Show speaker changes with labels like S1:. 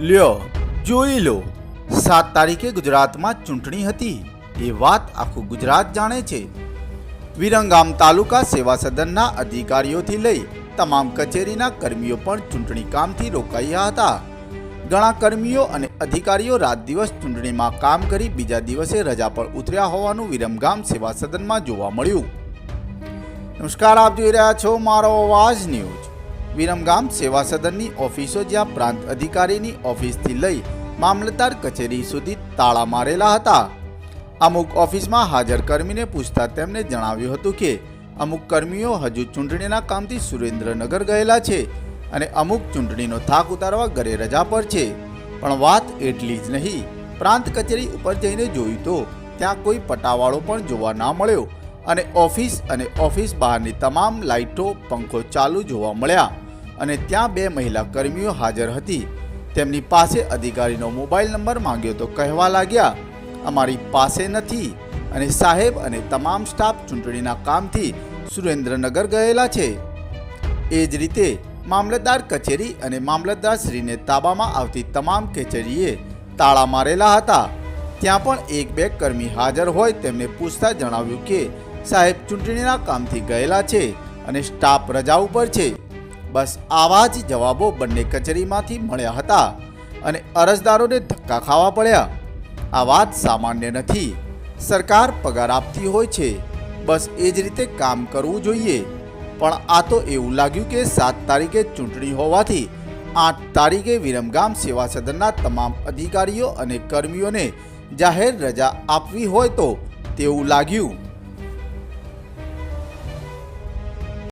S1: લ્યો, જોઈ લો. સાત તારીખે ગુજરાતમાં ચૂંટણી હતી. એ વાત આખું ગુજરાત જાણે છે. વિરંગામ તાલુકા સેવા સદનના અધિકારીઓથી લઈ તમામ કચેરીના કર્મીઓ પણ ચૂંટણી કામથી રોકાયા હતા. ઘણા કર્મીઓ અને અધિકારીઓ રાત દિવસ ચૂંટણીમાં કામ કરી બીજા દિવસે રજા પર ઉતર્યા હોવાનું વિરમગામ સેવા સદનમાં જોવા મળ્યું. નમસ્કાર, આપ જોઈ રહ્યા છો મારો અવાજ ન્યૂઝ. વિરમગામ સેવા સદનની ઓફિસો જ્યાં પ્રાંત અધિકારીની ઓફિસથી લઈ મામલતદાર કચેરી સુધી તાળા મારેલા હતા. અમુક ઓફિસમાં હાજર કર્મીને પૂછતા તેમણે જણાવ્યું હતું કે, અમુક કર્મીઓ હજુ ચૂંટણીના કામથી સુરેન્દ્રનગર ગયેલા છે અને અમુક ચૂંટણીનો થાક ઉતારવા ઘરે રજા પર છે. પણ વાત એટલી જ નહીં, પ્રાંત કચેરી ઉપર જઈને જોયું તો ત્યાં કોઈ પટાવાળો પણ જોવા ના મળ્યો અને ઓફિસ અને ઓફિસ બહારની તમામ લાઇટો, પંખો ચાલુ જોવા મળ્યા. અને ત્યાં બે મહિલા કર્મીઓ હાજર હતી. તેમની પાસે અધિકારીનો મોબાઈલ નંબર માંગ્યો તો કહેવા લાગ્યા, અમારી પાસે નથી. અને સાહેબ અને તમામ સ્ટાફ ચૂંટણીના કામથી સુરેન્દ્રનગર ગયેલા છે. એ જ રીતે મામલતદાર કચેરી અને મામલતદાર શ્રીને તાબામાં આવતી તમામ કચેરીએ તાળા મારેલા હતા. ત્યાં પણ એક બે કર્મી હાજર હોય તેમને પૂછતા જણાવ્યું કે, સાહેબ ચૂંટણીના કામથી ગયેલા છે અને સ્ટાફ રજા ઉપર છે. બસ આવા જ જવાબો બંને કચેરીમાંથી મળ્યા હતા અને અરજદારોને ધક્કા ખાવા પડ્યા. આ વાત સામાન્ય નથી. સરકાર પગાર આપતી હોય છે. બસ એ જ રીતે કામ કરવું જોઈએ. પણ આ તો એવું લાગ્યું કે સાત તારીખે ચૂંટણી હોવાથી આઠ તારીખે વિરમગામ સેવા સદનના તમામ અધિકારીઓ અને કર્મીઓને જાહેર રજા આપવી હોય તો તેવું લાગ્યું.